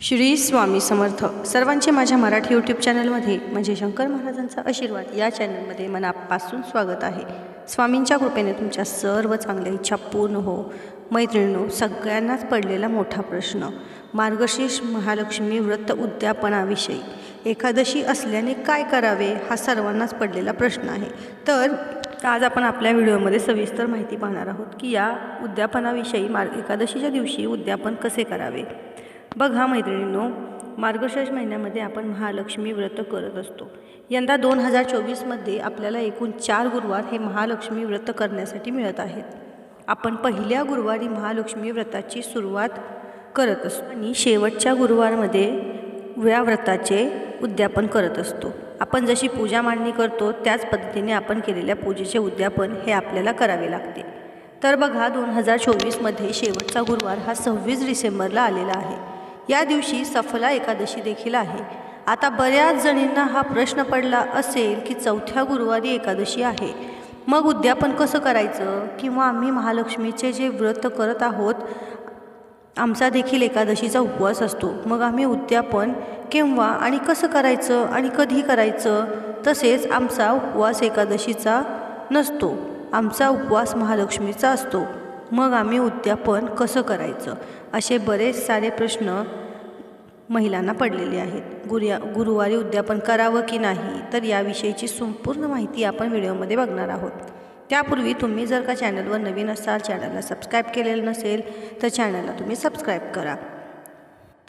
श्री स्वामी समर्थ. सर्वांचे माझ्या मराठी यूट्यूब चॅनलमध्ये म्हणजे शंकर महाराजांचा आशीर्वाद या चॅनलमध्ये मनापासून स्वागत आहे. स्वामींच्या कृपेने तुमच्या सर्व चांगल्या इच्छा पूर्ण हो. मैत्रिणींनो सगळ्यांनाच पडलेला मोठा प्रश्न. मार्गशीर्ष महालक्ष्मी व्रत उद्यापनाविषयी. एकादशी असल्याने काय करावे हा सर्वांनाच पडलेला प्रश्न आहे. तर आज आपण आपल्या व्हिडिओमध्ये सविस्तर माहिती पाहणार आहोत की या उद्यापनाविषयी मार्ग एकादशीच्या दिवशी उद्यापन कसे करावे? बघा मैत्रिणींनो मार्गशीर्ष महिन्यामध्ये आपण महालक्ष्मी व्रत करत असतो. यंदा दोन हजार चोवीसमध्ये आपल्याला एकूण चार गुरुवार हे महालक्ष्मी व्रत करण्यासाठी मिळत आहेत. आपण पहिल्या गुरुवारी महालक्ष्मी व्रताची सुरुवात करत असतो आणि शेवटच्या गुरुवारमध्ये या व्रताचे उद्यापन करत असतो. आपण जशी पूजा मांडणी करतो त्याच पद्धतीने आपण केलेल्या पूजेचे उद्यापन हे आपल्याला करावे लागते. तर बघा दोन हजार चोवीसमध्ये शेवटचा गुरुवार हा सव्वीस डिसेंबरला आलेला आहे. या दिवशी सफला एकादशी देखील आहे. आता बऱ्याच जणींना हा प्रश्न पडला असेल की चौथ्या गुरुवारी एकादशी आहे. मग उद्यापन कसं करायचं? किंवा आम्ही महालक्ष्मीचे जे व्रत करत आहोत आमचा देखील एकादशीचा उपवास असतो. मग आम्ही उद्यापन केव्हा आणि कसं करायचं आणि कधी करायचं? तसेच आमचा उपवास एकादशीचा नसतो. आमचा उपवास महालक्ष्मीचा असतो. मग आम्ही उद्यापन कसं करायचं? असे बरेच सारे प्रश्न महिलांना पडलेले आहेत. गुरुया गुरुवारी उद्यापन करावं की नाही तर याविषयीची संपूर्ण माहिती आपण व्हिडिओमध्ये बघणार आहोत. त्यापूर्वी तुम्ही जर का चॅनलवर नवीन असाल चॅनलला सबस्क्राईब केलेलं नसेल तर चॅनलला तुम्ही सबस्क्राईब करा.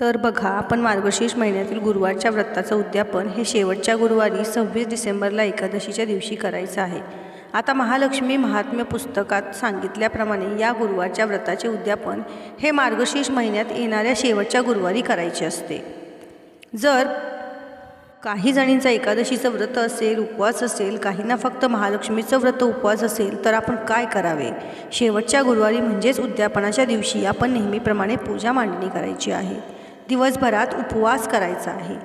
तर बघा आपण मार्गशीर्ष महिन्यातील गुरुवारच्या व्रताचं उद्यापन हे शेवटच्या गुरुवारी सव्वीस डिसेंबरला एकादशीच्या दिवशी करायचं आहे. आता महालक्ष्मी महात्म्य पुस्तकात सांगितल्याप्रमाणे या गुरुवारच्या व्रताचे उद्यापन हे मार्गशीर्ष महिन्यात येणाऱ्या शेवटच्या गुरुवारी करायचे असते. जर काही जणींचा एकादशीचं व्रत असेल उपवास असेल काहींना फक्त महालक्ष्मीचं व्रत उपवास असेल तर आपण काय करावे? शेवटच्या गुरुवारी म्हणजेच उद्यापनाच्या दिवशी आपण नेहमीप्रमाणे पूजा मांडणी करायची आहे. दिवसभरात उपवास करायचा आहे.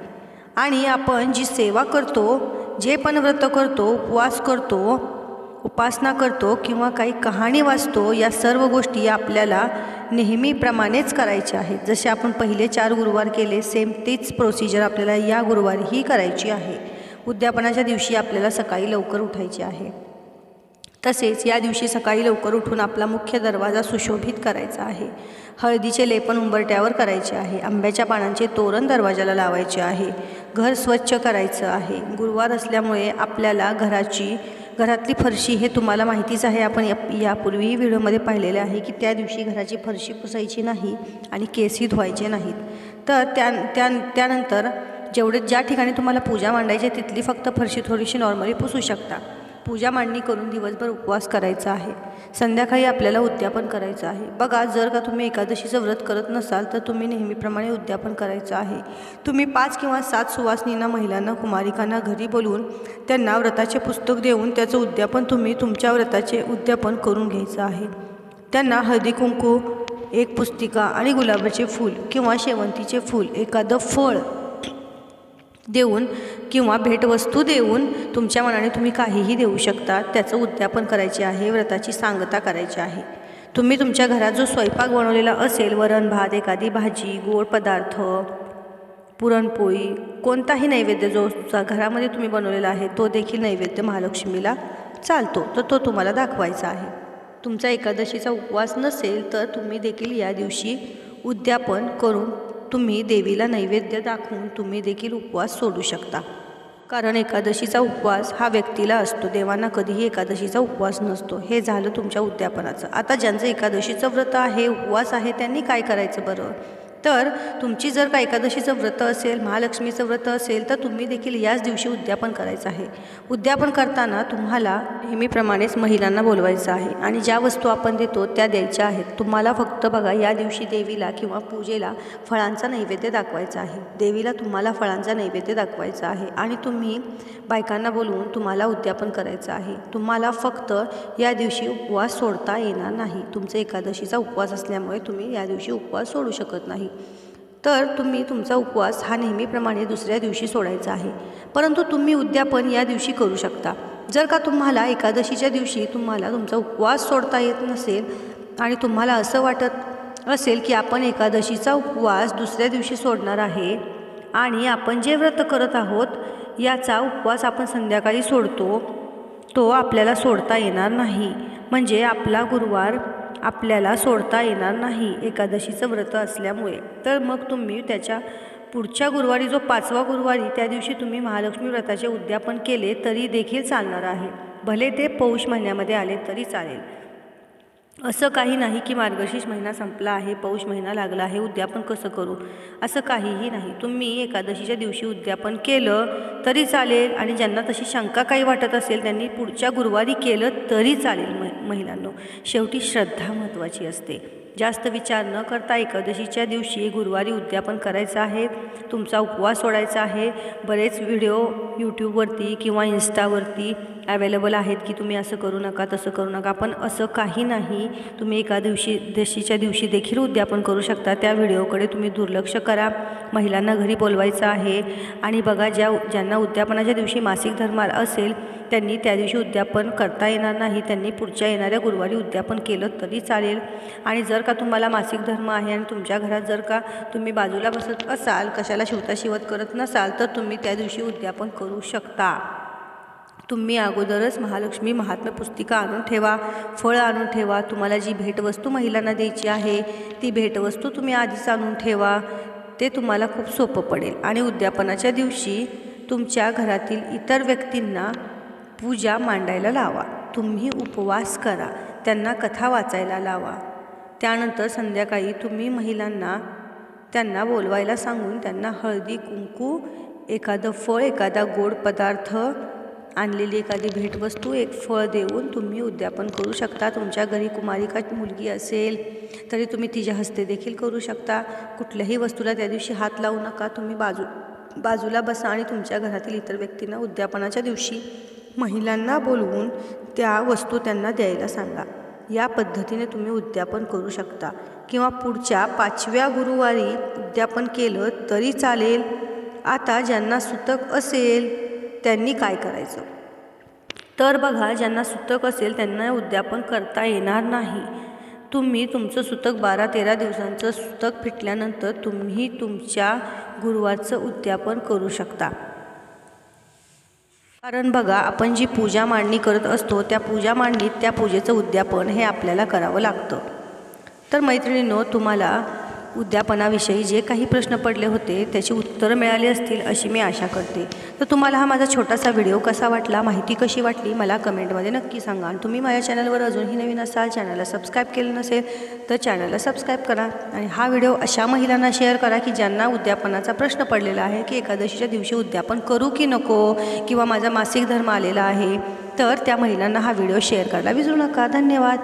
आणि आपण जी सेवा करतो जे पण व्रत करतो उपवास करतो उपासना करतो किंवा काही कहाणी वाचतो या सर्व गोष्टी आपल्याला नेहमीप्रमाणेच करायच्या आहेत. जसे आपण पहिले चार गुरुवार केले सेम तीच प्रोसिजर आपल्याला या गुरुवारीही करायची आहे. उद्यापनाच्या दिवशी आपल्याला सकाळी लवकर उठायचे आहे. तसेच या दिवशी सकाळी लवकर उठून आपला मुख्य दरवाजा सुशोभित करायचा आहे. हळदीचे लेपन उंबरट्यावर करायचे आहे. आंब्याच्या पानांचे तोरण दरवाजाला लावायचे आहे. घर स्वच्छ करायचं आहे. गुरुवार असल्यामुळे आपल्याला घराची घरातली फरशी हे तुम्हाला माहितीच आहे. आपण या यापूर्वीही व्हिडिओमध्ये पाहिलेले आहे की त्या दिवशी घराची फरशी पुसायची नाही आणि केसही धुवायचे नाहीत. तर त्या त्या त्यानंतर जेवढे ज्या ठिकाणी तुम्हाला पूजा मांडायची तिथली फक्त फरशी थोडीशी नॉर्मली पुसू शकता. पूजा मांडणी करून दिवसभर उपवास करायचा आहे. संध्याकाळी आपल्याला उद्यापन करायचं आहे. बघा जर का तुम्ही एकादशीचं व्रत करत नसाल तर तुम्ही नेहमीप्रमाणे उद्यापन करायचं आहे. तुम्ही पाच किंवा सात सुवासनींना महिलांना कुमारिकांना घरी बोलवून त्यांना व्रताचे पुस्तक देऊन त्याचं उद्यापन तुम्ही तुमच्या व्रताचे उद्यापन करून घ्यायचं आहे. त्यांना हळदी कुंकू एक पुस्तिका आणि गुलाबाचे फूल किंवा शेवंतीचे फूल एखादं फळ देऊन किंवा भेटवस्तू देऊन तुमच्या मनाने तुम्ही काहीही देऊ शकता त्याचं उद्यापन करायचे आहे व्रताची सांगता करायची आहे. तुम्ही तुमच्या घरात जो स्वयंपाक बनवलेला असेल वरण भात एखादी भाजी गोड पदार्थ पुरणपोळी कोणताही नैवेद्य जो घरामध्ये तुम्ही बनवलेला आहे तो देखील नैवेद्य महालक्ष्मीला चालतो तर तो तुम्हाला दाखवायचा आहे. तुमचा एकादशीचा उपवास नसेल तर तुम्ही देखील या दिवशी उद्यापन करून तुम्ही देवीला नैवेद्य दाखवून तुम्ही देखील उपवास सोडू शकता. कारण एकादशीचा उपवास हा व्यक्तीला असतो. देवांना कधीही एकादशीचा उपवास नसतो. हे झालं तुमच्या उद्यापनाचं. आता ज्यांचं एकादशीचं व्रत आहे उपवास आहे त्यांनी काय करायचं बरं? तर तुमची जर का एकादशीचं व्रत असेल महालक्ष्मीचं व्रत असेल तर तुम्ही देखील याच दिवशी उद्यापन करायचं आहे. उद्यापन करताना तुम्हाला नेहमीप्रमाणेच महिलांना बोलवायचं आहे आणि ज्या वस्तू आपण देतो त्या द्यायच्या आहेत. तुम्हाला फक्त बघा या दिवशी देवीला किंवा पूजेला फळांचा नैवेद्य दाखवायचा आहे. देवीला तुम्हाला फळांचा नैवेद्य दाखवायचा आहे आणि तुम्ही बायकांना बोलवून तुम्हाला उद्यापन करायचं आहे. तुम्हाला फक्त या दिवशी उपवास सोडता येणार नाही. तुमचं एकादशीचा उपवास असल्यामुळे तुम्ही या दिवशी उपवास सोडू शकत नाही. तर तुम्ही तुमचा उपवास हा नेहमीप्रमाणे दुसऱ्या दिवशी सोडायचा आहे. परंतु तुम्ही उद्यापन या दिवशी करू शकता. जर का तुम्हाला एकादशीच्या दिवशी तुम्हाला तुमचा उपवास सोडता येत नसेल आणि तुम्हाला असं वाटत असेल की आपण एकादशीचा उपवास दुसऱ्या दिवशी सोडणार आहे आणि आपण जे व्रत करत आहोत याचा उपवास आपण संध्याकाळी सोडतो तो आपल्याला सोडता येणार नाही. म्हणजे आपला गुरुवार आपल्याला सोडता येणार नाही. एकादशीचं व्रत असल्यामुळे. तर मग तुम्ही त्याच्या पुढच्या गुरुवारी जो पाचवा गुरुवारी त्या दिवशी तुम्ही महालक्ष्मी व्रताचे उद्यापन केले तरी देखील चालणार आहे. भले ते पौष महिन्यामध्ये आले तरी चालेल. असं काही नाही की मार्गशीर्ष महिना संपला आहे पौष महिना लागला आहे उद्यापन कसं करू? असं काहीही नाही. तुम्ही एकादशीच्या दिवशी उद्यापन केलं तरी चालेल आणि ज्यांना तशी शंका काही वाटत असेल त्यांनी पुढच्या गुरुवारी केलं तरी चालेल म महिलांनो. शेवटी श्रद्धा महत्त्वाची असते. जास्त विचार न करता एकादशीच्या दिवशी गुरुवारी उद्यापन करायचं आहे तुमचा उपवास सोडायचा आहे. बरेच व्हिडिओ यूट्यूबवरती किंवा इन्स्टावरती अवेलेबल आहेत की तुम्ही असं करू नका तसं करू नका. पण असं काही नाही तुम्ही एका दिवशी दशीच्या दिवशी देखील उद्यापन करू शकता. त्या व्हिडिओकडे तुम्ही दुर्लक्ष करा. महिलांना घरी बोलवायचं आहे. आणि बघा ज्या ज्यांना उद्यापनाच्या दिवशी मासिक धर्मार असेल त्यांनी त्या दिवशी उद्यापन करता येणार नाही. त्यांनी पुढच्या येणाऱ्या गुरुवारी उद्यापन केलं तरी चालेल. आणि जर का तुम्हाला मासिक धर्म आहे आणि तुमच्या घरात जर का तुम्ही बाजूला बसत असाल कशाला शिवता शिवत करत नसाल तर तुम्ही त्या दिवशी उद्यापन करू शकता. तुम्ही अगोदरच महालक्ष्मी महात्म्य पुस्तिका आणून ठेवा फळ आणून ठेवा तुम्हाला जी भेटवस्तू महिलांना द्यायची आहे ती भेटवस्तू तुम्ही आधीच आणून ठेवा. ते तुम्हाला खूप सोपं पडेल. आणि उद्यापनाच्या दिवशी तुमच्या घरातील इतर व्यक्तींना पूजा मांडायला लावा. तुम्ही उपवास करा. त्यांना कथा वाचायला लावा. त्यानंतर संध्याकाळी तुम्ही महिलांना त्यांना बोलवायला सांगून त्यांना हळदी कुंकू एखादं फळ एखादा गोड पदार्थ आणलेली एखादी भेटवस्तू एक फळ देऊन तुम्ही उद्यापन करू शकता. तुमच्या घरी कुमारिका मुलगी असेल तरी तुम्ही तिच्या हस्ते देखील करू शकता. कुठल्याही वस्तूला त्या दिवशी हात लावू नका. तुम्ही बाजू बाजूला बसा आणि तुमच्या घरातील इतर व्यक्तींना उद्यापनाच्या दिवशी महिलांना बोलवून त्या वस्तू त्यांना द्यायला सांगा. या पद्धतीने तुम्ही उद्यापन करू शकता. किंवा पुढच्या पाचव्या गुरुवारी उद्यापन केलं तरी चालेल. आता ज्यांना सुतक असेल त्यांनी काय करायचं? तर बघा ज्यांना सुतक असेल त्यांना उद्यापन करता येणार नाही. तुम्ही तुमचं सुतक बारा तेरा दिवसांचं सुतक फिटल्यानंतर तुम्ही तुमच्या गुरुवारचं उद्यापन करू शकता. कारण बघा आपण जी पूजा मांडणी करत असतो त्या पूजा मांडणीत त्या पूजेचं उद्यापन हे आपल्याला करावं लागतं. तर मैत्रिणींनो तुम्हाला उद्यापनाविषयी जे काही प्रश्न पडले होते त्याची उत्तरं मिळाली असतील अशी मी आशा करते. तर तुम्हाला हा माझा छोटासा व्हिडिओ कसा वाटला माहिती कशी वाटली मला कमेंटमध्ये नक्की सांगा. आणि तुम्ही माझ्या चॅनलवर अजूनही नवीन असाल चॅनलला सबस्क्राईब केलं नसेल तर चॅनलला सबस्क्राईब करा. आणि हा व्हिडिओ अशा महिलांना शेअर करा की ज्यांना उद्यापनाचा प्रश्न पडलेला आहे की एकादशीच्या दिवशी उद्यापन करू की नको किंवा माझा मासिक धर्म आलेला आहे तर त्या महिलांना हा व्हिडिओ शेअर करायला विसरू नका. धन्यवाद.